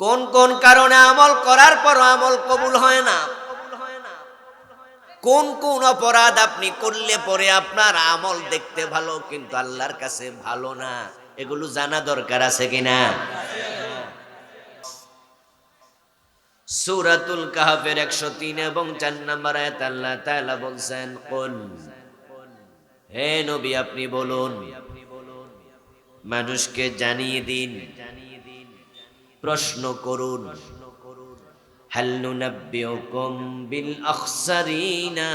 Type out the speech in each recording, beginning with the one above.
কোন কোন কারণে আমল করার পর আমল কবুল হয় না? কোন কোন অপরাধ আপনি করলে পরে আপনার আমল দেখতে ভালো, কিন্তু আল্লাহর কাছে ভালো না? এগুলো জানা দরকার আছে কিনা সুরাতুল কাহাফের একশো তিন এবং চার নম্বর আয়াত আল্লাহ তাআলা বলছেন, কোন? হে নবী, আপনি বলুন। মানুষকে জানিয়ে দিন। প্রশ্ন করুন। নুনাব্বিউকুম বিল আখসারিনা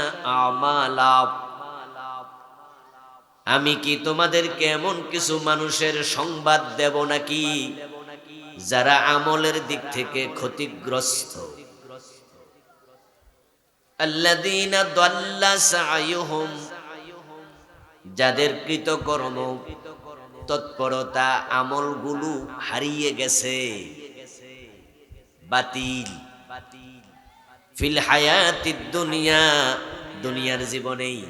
আমালা। আমি কি তোমাদেরকে এমন কিছু মানুষের সংবাদ দেব নাকি, যারা আমলের দিক থেকে ক্ষতিগ্রস্ত? যাদের কৃতকর্ম, তৎপরতা আমলগুলো হারিয়ে গেছে। বাতিল। ফিল হায়াতিদ দুনিয়া, দুনিয়ার জীবনেই।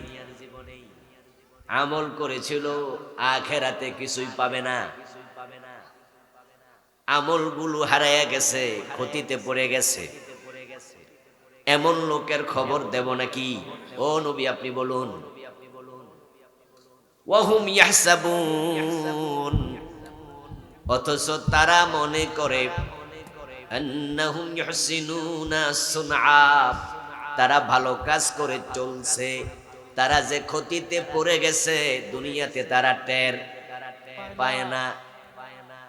আমল করেছিল, আখেরাতে কিছুই পাবে না। আমলগুলো হারাইয়া গেছে, ক্ষতিতে পড়ে গেছে। এমন লোকের খবর দেব নাকি? ও নবী, আপনি বলুন। ওয়াহুম ইয়াহসাবুন। অথচ তারা মনে করে আন্নাহুম ইহসিনুনা সুনআ। তারা ভালো কাজ করে চলছে। তারা যে ক্ষতিতে পড়ে গেছে, দুনিয়াতে তারা টের পায় না।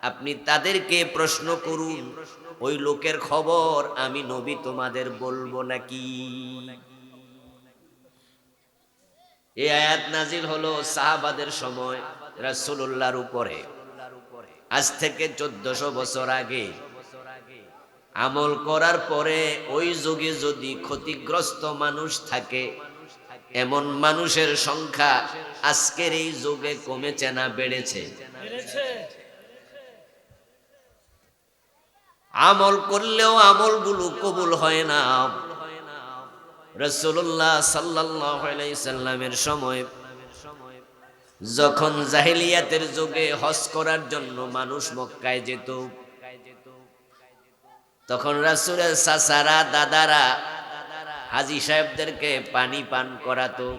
আপনি তাদেরকে প্রশ্ন করুন, ওই লোকের খবর আমি নবী তোমাদের বলব নাকি? এই আয়াত নাজিল হলো সাহাবাদের সময় রাসূলুল্লাহর উপরে। আজ থেকে চোদ্দশো বছর আগে আমল করার পরে ওই যুগে যদি ক্ষতিগ্রস্ত মানুষ থাকে এমন মানুষের সংখ্যা আজকের এই যুগে কমেছে না বেড়েছে। আমল করলেও আমলগুলো কবুল হয় না। রসুল্লাহ সাল্লামের সময় যখন জাহিলিয়াতের যুগে হজ করার জন্য মানুষ মক্কায় যেত তখন রাসুলের সাসারা দাদারা, হাজি সাহেবদেরকে পানি পান করাতো।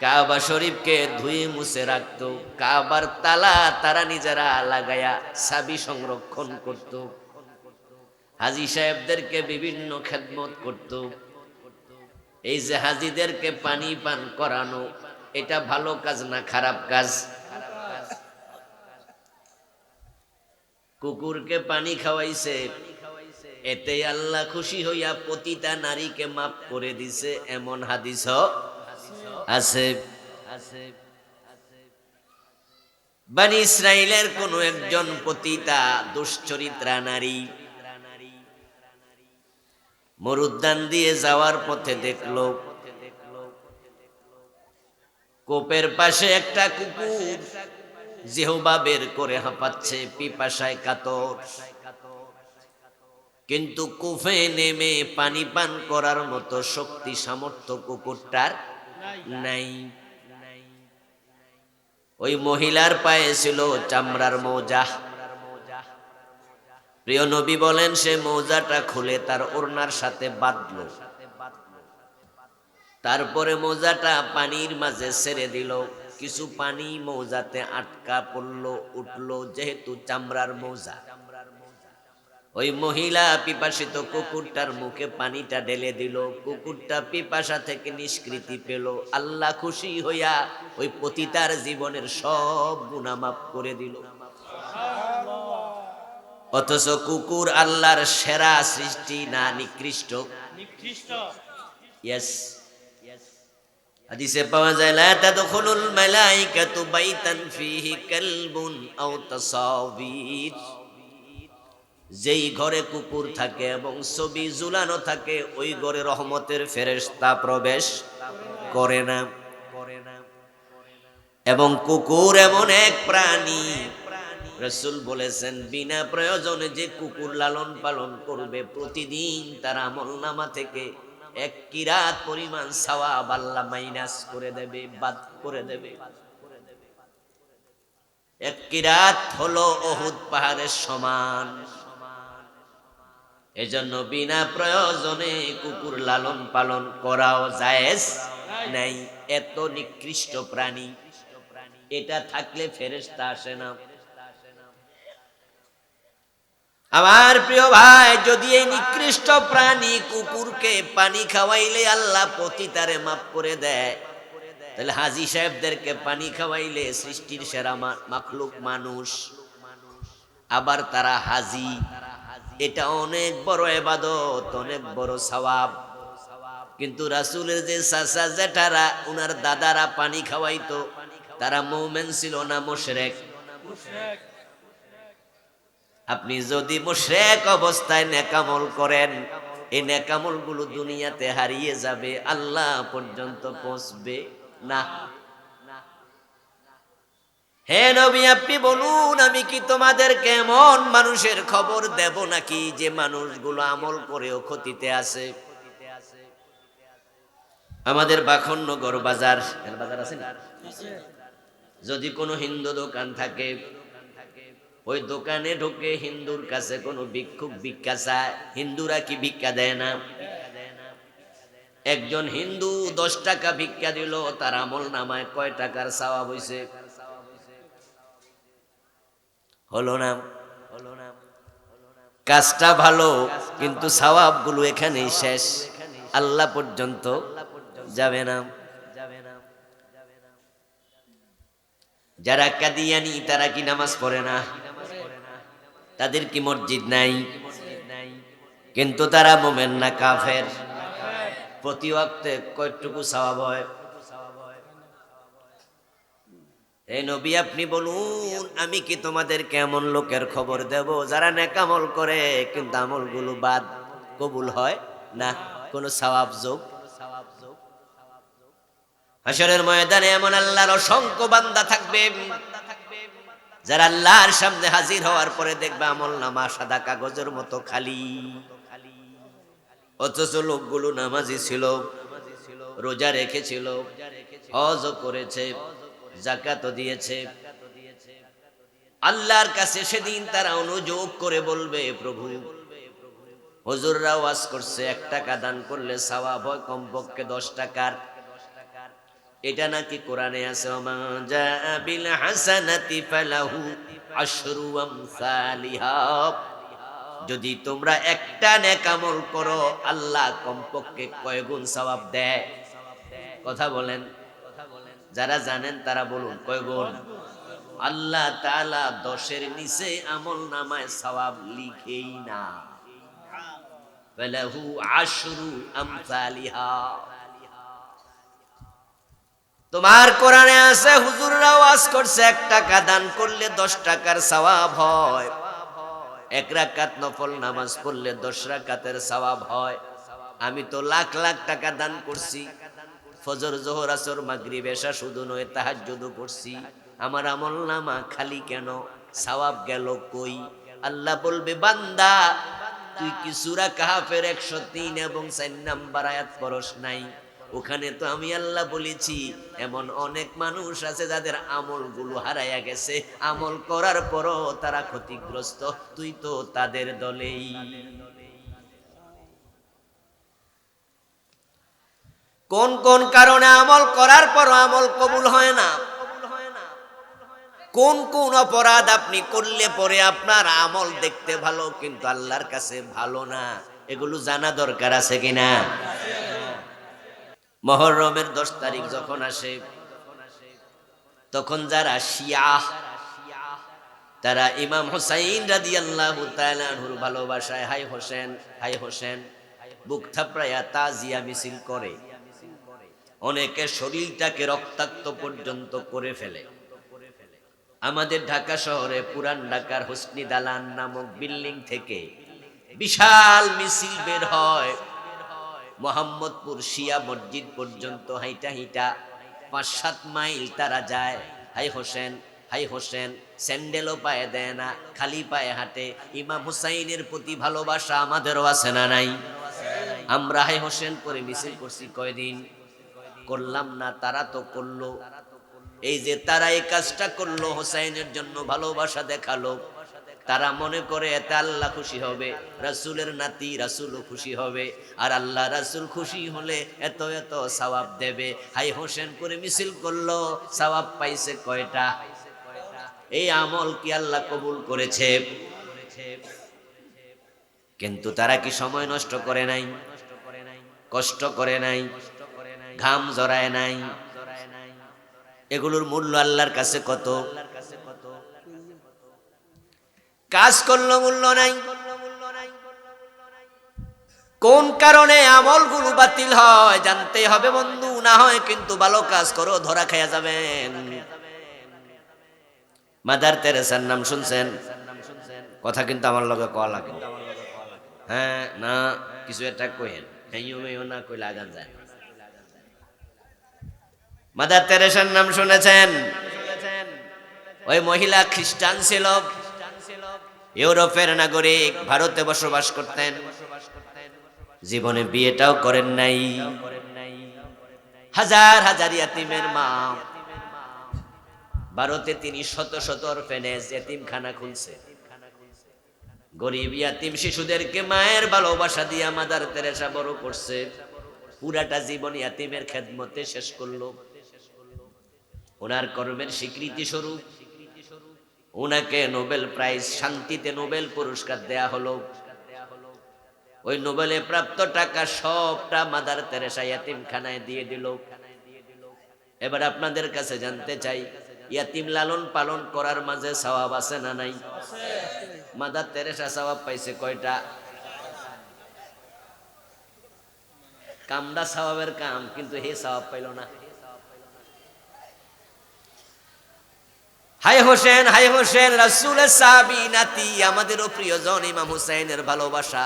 কাবা শরীফকে ধুয়ে মুছে রাখতো। কাবার তালা তারা নিজেরা লাগায়া সাবি সংরক্ষণ করত। হাজি সাহেবদেরকে বিভিন্ন খেদমত করত। এই যে হাজিদেরকে পানি পান করানো, এটা ভালো কাজ না খারাপ কাজ? কুকুরকে পানি খাওয়াইছে। এতে আল্লাহ খুশি হইয়া পতিতা নারীকে মাফ করে দিছে, এমন হাদিস আছে। বানি ইসরায়েলের কোন একজন পতিতা দুশ্চরিত্রা নারী মরুদ্যান দিয়ে যাওয়ার পথে দেখল, কোপের পাশে একটা কুকুর জেহবা বের করে হাঁপাচ্ছে, পিপাসায় কাতর। কিন্তু কুফে নেমে পানি পান করার মতো শক্তি, সামর্থ্য কুকুরটার নাই। ওই মহিলার পায়ে ছিল চামড়ার মৌজা। প্রিয় নবী বলেন, সে মৌজাটা খুলে তার ওড়নার সাথে বাঁধল। তারপরে মৌজাটা পানির মাঝে ছেড়ে দিল। কিছু পানি মৌজাতে আটকা পড়ল উঠল যেহেতু চামড়ার মৌজা। ওই মহিলা পিপাসিত কুকুরটার মুখে পানিটা ঢেলে দিল। কুকুরটা পিপাসা থেকে নিষ্কৃতি পেল। আল্লাহ খুশি হইয়া ওই পতিতার জীবনের সব গুণামাপ করে দিল। অথচ কুকুর আল্লাহর সেরা সৃষ্টি না নিকৃষ্ট? ইয়েস হাদিসে পাওয়া যায়, লা তাদখুলুল মালাইকাতু বাইতান ফিহি কালবুন আও তাসাবির। যেই ঘরে কুকুর থাকে এবং ছবি ঝুলানো থাকে, ওই ঘরে রহমতের ফেরেশতা প্রবেশ করে না। এবং কুকুর এমন এক প্রাণী, রসুল বলেছেন, বিনা প্রয়োজনে যে কুকুর লালন পালন করবে, প্রতিদিন তার আমল নামা থেকে এক কিরাত পরিমাণ সাওয়াব আল্লাহ মাইনাস করে দেবে, বাদ করে দেবে। এক কিরাত হলো অহুদ পাহাড়ের সমান। এজন্য বিনা প্রয়োজনে কুকুর লালন পালন করাও জায়েজ নাই। এত নিকৃষ্ট প্রাণী, এটা থাকলে ফেরেশতা আসে না। আমার প্রিয় ভাই, যদি এই নিকৃষ্ট প্রাণী কুকুরকে পানি খাওয়াইলে আল্লাহ পতিতারে মাফ করে দেয়, তাহলে হাজি সাহেবদেরকে পানি খাওয়াইলে সৃষ্টির সেরা মাখলুক মানুষ। আবার তারা হাজি। এটা অনেক বড় এবাদত, অনেক বড় সওয়াব। কিন্তু রাসুলের যে চাচা জেঠারা, উনার দাদারা পানি খাওয়াইতো, তারা মৌমেন ছিল না, মুশরেক। আপনি যদি মুশরেক অবস্থায় নেকামল করেন, এই নেকামলগুলো দুনিয়াতে হারিয়ে যাবে, আল্লাহ পর্যন্ত পৌঁছবে না। হে নবী, আপনি বলুন, আমি কি তোমাদের কেমন মানুষের খবর দেব নাকি যে মানুষগুলো আমল করেও ক্ষতিতে আছে? আমাদের বাখননগর বাজার বাজার আছে না? যদি কোনো হিন্দু দোকান থাকে ওই দোকানে ঢুকে হিন্দুর কাছে কোনো ভিক্ষুক ভিক্ষা চায়। হিন্দুরা কি ভিক্ষা দেয় না? একজন হিন্দু দশ টাকা ভিক্ষা দিল, তার আমল নামায় কয় টাকার চাওয়া হইছে? হলো না। হলো না কাজটা ভালো, কিন্তু সওয়াবগুলো এখানেই শেষ। আল্লাহ পর্যন্ত যাবে যাবে না। যারা কাদিয়ানি, তারা কি নামাজ পড়ে না? তাদের কি মসজিদ নাই? কিন্তু তারা মোমেন না, কাফের। প্রতি ওয়াক্তে কয়টুকু সওয়াব হয়। এই নবী, আপনি বলুন, আমি কি তোমাদের কেমন লোকের খবর দেব যারা নেকামল করে, কিন্তু আমলগুলো বাদ কবুল হয় না? কোনো সওয়াব যোগ? হাসরের ময়দানে এমন আল্লাহর অসংখ্য বান্দা থাকবে। যারা আল্লাহর সামনে হাজির হওয়ার পরে দেখবে আমল নামা সাদা কাগজের মতো খালি। অথচ লোকগুলো নামাজি ছিল, রোজা রেখেছিল, হজ করেছে জাকাত দিয়েছে। আল্লাহর কাছে সেদিন তারা অনুযোগ করে বলবে, প্রভু, হুজুররা ওয়াজ করছে, এক টাকা দান করলে সওয়াব হয় কমপক্ষে দশ টাকার এটা নাকি কোরআনে আছে বিল হাসানাতি ফালাহু আশরু আমসালিহা। যদি তোমরা একটা নেকামল করো, আল্লাহ কমপক্ষে কয় গুণ সওয়াব দেয়। কথা বলেন। যারা জানেন তারা বলুন কয় গুণ আল্লাহ তাআলা দশের নিচে আমল নামায় সওয়াব লিখেই না। ফালাহু আশরু আমসালিহা। তোমার কোরআনে আছে হুজুররা ওয়াজ করছে, এক টাকা দান করলে দশ টাকার সওয়াব হয়। এক রাকাত নফল নামাজ পড়লে দশ রাকাতের সওয়াব হয়। আমি তো লাখ লাখ টাকা দান করছি। ফজর, জোহর, আসর, মাগরিব, এশা শুধু নয়, তাহাজ্জুদও করছি। আমার আমল নামা খালি কেন? সওয়াব গেল কই? আল্লাহ বলবে, বান্দা, তুই কি সূরা কাহাফের 103 এবং 4 নাম্বার আয়াত পড়স নাই? ওখানে তো আমি আল্লাহ বলেছি, এমন অনেক মানুষ আছে যাদের আমলগুলো হারাইয়া গেছে। আমল করার পরও তারা ক্ষতিগ্রস্ত। তুই তো তাদের দলেই। কোন কোন কারণে আমল করার পর আমল কবুল হয় না? কোন কোন অপরাধ আপনি করলে পরে আপনার আমল দেখতে ভালো, কিন্তু আল্লাহর কাছে ভালো না? এগুলো জানা দরকার আছে কিনা? মহরমের দশ তারিখ যখন আসে, তখন যারা শিয়া, তারা ইমাম হোসাইন রাদি আল্লাহ ভালোবাসায়, হাই হোসেন হাই হোসেন, বুক থাপড়াইয়া তাজিয়া মিছিল করে। অনেকে শরীরটাকে রক্তাক্ত পর্যন্ত করে ফেলে। আমাদের ঢাকা শহরে পুরান ঢাকার হোসনি দালান নামক বিল্ডিং থেকে বিশাল মিছিল বের হয়। মোহাম্মদপুর শিয়া মসজিদ পর্যন্ত হাইটা হিটা পাঁচ সাত মাইল তারা যায়। হাই হোসেন হাই হোসেন, স্যান্ডেলও পায়ে দেয় না, খালি পায়ে হাঁটে। ইমাম হুসাইনের প্রতি ভালোবাসা আমাদেরও আছে না নাই? আমরা হাই হোসেন করে মিছিল করছি কয়দিন? করলাম না, তারা তো করল। এই যে তারা এই কাজটা করল, হোসাইনের জন্য ভালোবাসা দেখাল। তারা মনে করে, এতে আল্লাহ খুশি হবে, রাসূলের নাতি রাসূলও খুশি হবে। আর আল্লাহ রাসূল খুশি হলে এত এত সওয়াব দেবে। হাই হোসেন করে মিছিল করল, সওয়াব পাইছে কয়টা? এই আমল কি আল্লাহ কবুল করেছে? কিন্তু তারা কি সময় নষ্ট করে নাই? কষ্ট করে নাই? ঘাম জড়ায় নাই? এগুলোর মূল্য আল্লাহর কাছে কত? কাজ করল, মূল্য নাই। কোন কারণে আমলগুলো বাতিল হয়, জানতে হবে বন্ধু, না হয় কিন্তু ভালো কাজ করো, ধরা খাইয়া যাবেন। মাদার তেরেসার নাম শুনছেন? কথা কিন্তু আমার লগে কয়া লাগে। হ্যাঁ না, কিছু একটা কহেন হ্যাঁ না কইলে আগান যায় মাদার তেরেসার নাম শুনেছেন? ওই মহিলা খ্রিস্টান ছিল। ইউরোপের নাগরিক ভারতে বসবাস করতেন। জীবনে বিয়েটাও করেন নাই। হাজার হাজার ইয়াতিমের মা। ভারতে তিনি শত শত অরফেনেজ এতিমখানা খুলছে। গরিব ইয়াতিম শিশুদেরকে মায়ের ভালোবাসা দিয়ে মাদার তেরেসা বড় করছে। পুরাটা জীবন ইয়াতিমের খেদমতে শেষ করল। ওনার কর্মের স্বীকৃতি স্বরূপ ওনাকে নোবেল প্রাইজ, শান্তিতে নোবেল পুরস্কার দেয়া হলো। ওই নোবেলে প্রাপ্ত টাকা সবটা মাদার তেরেসা ইয়াতিমখানায় দিয়ে দিল। এবার আপনাদের কাছে জানতে চাই, ইয়াতিম লালন পালন করার মাঝে সওয়াব আছে না নাই? মাদার তেরেসা সওয়াব পাইছে কয়টা? কামডা সওয়াবের কাম, কিন্তু হে সওয়াব পাইল না। হাই হোসেন হাই হোসেন, রাসূলের সাহাবী নাতি, আমাদেরও প্রিয়জন ইমাম হুসাইনের ভালোবাসা।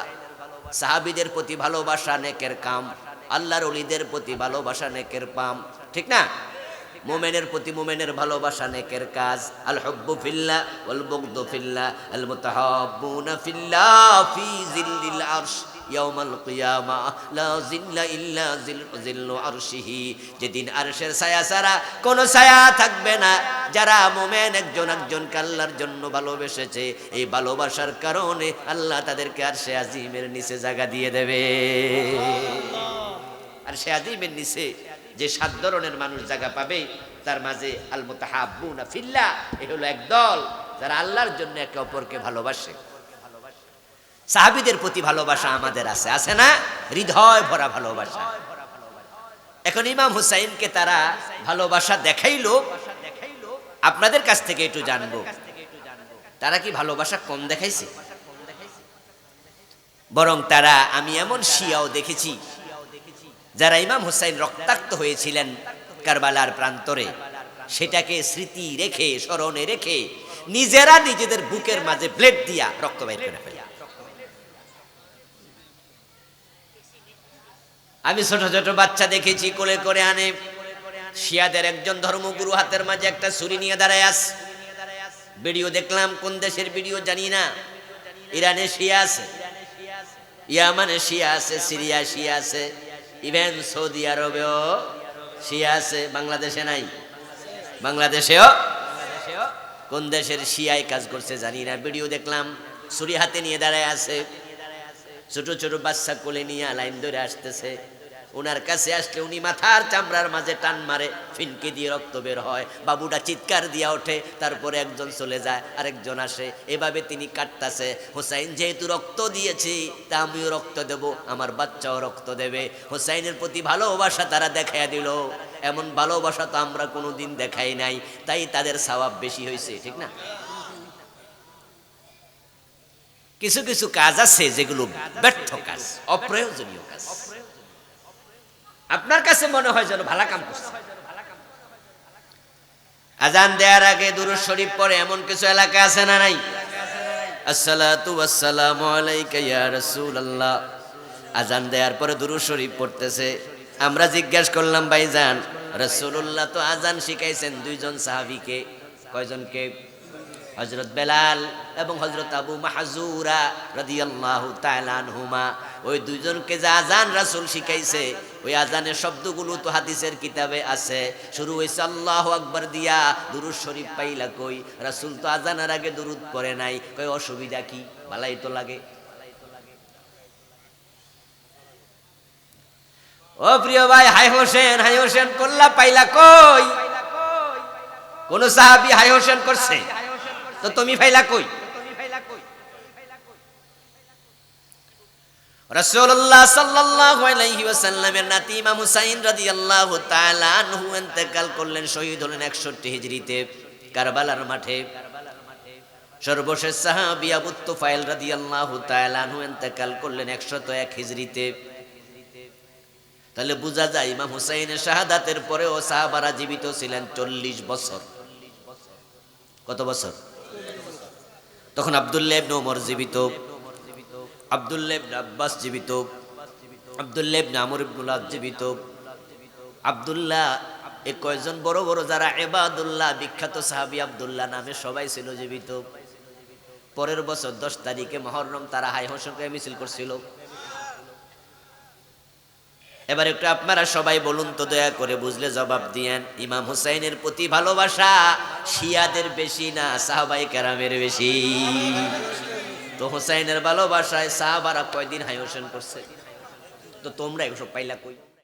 সাহাবীদের প্রতি ভালোবাসা নেকের কাম, আল্লাহর ওলিদের প্রতি ভালোবাসা নেকের পাম, ঠিক না? মোমেনের প্রতি মোমেনের ভালোবাসা নেকের কাজ, আল হব্বু ফিল্লাহ ওয়াল বুগদু ফিল্লাহ আল মুতাহাব্বুনা ফিল্লাহ ফি জিল্লিল আরশ। ইয়াউমাল কিয়ামা, লা জিল্লা ইল্লা জিল জিল্লু আরশিহি। যেদিন আরশের ছায়া ছাড়া কোনো ছায়া থাকবে না। যারা মোমেন একজন একজনকে আল্লাহর জন্য ভালোবেসেছে, এই ভালোবাসার কারণে আল্লাহ তাদেরকে আরশে আজিমের নিচে জায়গা দিয়ে দেবে। আর সে আজিমের নিচে যে সাত ধরনের মানুষ জায়গা পাবে, তার মাঝে আল মুতাহাব্বুনা ফিল্লাহ, এ হলো এক দল যারা আল্লাহর জন্য একে অপরকে ভালোবাসে। সাহাবিদের প্রতি ভালোবাসা আমাদের আছে আছে না? হৃদয় ভরা ভালোবাসা। এখন ইমাম হুসাইনকে তারা ভালোবাসা দেখাইলো। আপনাদের কাছ থেকে একটু জানব। তারা কি ভালোবাসা কম দেখাইছে? বরং তারা, আমি এমন শিয়াও দেখেছি, যারা ইমাম হুসাইন রক্তাক্ত হয়েছিলেন কারবালার প্রান্তরে। সেটাকে স্মৃতি রেখে, স্মরণে রেখে নিজেরা নিজেদের বুকের মাঝে ব্লেড দিয়া রক্ত বের করে ফেলে। আমি ছোট ছোট বাচ্চা দেখেছি, কোলে করে আনে। শিয়াদের একজন ধর্মগুরু হাতের মাঝে একটা ছুরি নিয়ে দাঁড়ায় আস। ভিডিও দেখলাম, কোন দেশের ভিডিও জানি না। ইরানে শিয়া আছে। ইয়ামানে শিয়া আছে, সিরিয়া শিয়া আছে। ইভেন সৌদি আরবেও শিয়া আছে, বাংলাদেশে নাই। বাংলাদেশেও? কোন দেশের শিয়ায় কাজ করছে জানি না। ভিডিও দেখলাম, ছুরি হাতে নিয়ে দাঁড়ায় আছে। ছোট ছোট বাচ্চা কোলে নিয়ে লাইন ধরে আসতেছে। ওনার কাছে আসলে উনি মাথার চামড়ার মাঝে টান মারে, ফিনকে দিয়ে রক্ত বের হয়। বাবুটা চিৎকার দিয়া ওঠে, তারপরে একজন চলে যায়, আরেকজন আসে। এভাবে তিনি কাটতাছে। হোসাইন, যেহেতু রক্ত দিয়েছি, তা আমিও রক্ত দেব, আমার বাচ্চাও রক্ত দেবে। হোসাইনের প্রতি ভালোবাসা তারা দেখাইয়া দিল। এমন ভালোবাসা তো আমরা কোনোদিন দেখাই নাই, তাই তাদের স্বভাব বেশি হয়েছে ঠিক না? কিছু কিছু কাজ আছে যেগুলো ব্যর্থ কাজ, অপ্রয়োজনীয় কাজ। আপনার কাছে মনে হয় যেন ভালো কাম করছে। আজান দেওয়ার আগে দুরুদ শরীফ পরে এমন কিছু এলাকা আছে না নাই? আসসালাতু ওয়াসসালামু আলাইকা ইয়া আজান দেওয়ার পরে দুরুদ শরীফ পড়তেছে। আমরা জিজ্ঞেস করলাম ভাইজান রাসূলুল্লাহ তো আজান শিখাইছেন দুইজন সাহাবীকে। কয়জনকে? হজরত বেলাল এবং হজরত আবু মাহাজুরা রাদিয়াল্লাহু তাআলা আনহুমা। ওই দুইজনকে যে আজান রাসূল শিখাইছে, ওই আজানের শব্দগুলো তো হাদিসের কিতাবে আছে। শুরু হয়েছে আল্লাহ আকবার দিয়া দুরুদ শরীফ পাইলা কই? রাসূল তো আজানের আগে দুরুদ পড়ে নাই। কই, অসুবিধা কি? ভালাই তো লাগে। ও প্রিয় ভাই, হাই হোসেন হাই হোসেন করলা পাইলা কই? কোন সাহাবি হাই হোসেন করছে? তো তুমি পাইলা কই? রাসূলুল্লাহ সাল্লাল্লাহু আলাইহি ওয়াসাল্লামের নাতি ইমাম হুসাইন রাদিয়াল্লাহু তাআলা আনহু ইন্তেকাল করলেন শহীদ হলেন 61 হিজরিতে কারবালার মাঠে। সর্বশেষ সাহাবী আবু তুফাইল রাদিয়াল্লাহু তাআলা আনহু ইন্তেকাল করলেন 101 হিজরিতে তাহলে বোঝা যায় ইমাম হুসাইনের শাহাদাতের পরেও সাহাবারা জীবিত ছিলেন 40 বছর। কত বছর? তখন আব্দুল্লাহ ইবনে ওমর জীবিত। আব্দুল্লাহ ইবনে আব্বাস জীবিত, আব্দুল্লাহ ইবনে আমর ইবনুল্লাহ জীবিত। আব্দুল্লাহ এ কয়জন বড় বড় যারা এবাদুল্লাহ বিখ্যাত সাহাবি আবদুল্লাহ নামে সবাই ছিল জীবিত। পরের বছর দশ তারিখে মহররম তারা হাই হোসেনকে মিছিল করছিল। এবার একটু আপনারা সবাই বলুন তো দয়া করে বুঝলে জবাব দিয়েন। ইমাম হুসাইনের প্রতি ভালোবাসা শিয়াদের বেশি না সাহাবাই কেরামের বেশি? তো হোসাইনের ভালোবাসায় সাহাবারা কয়দিন হাই হোসেন করছে? তো তোমরা এসব পাইলা কই?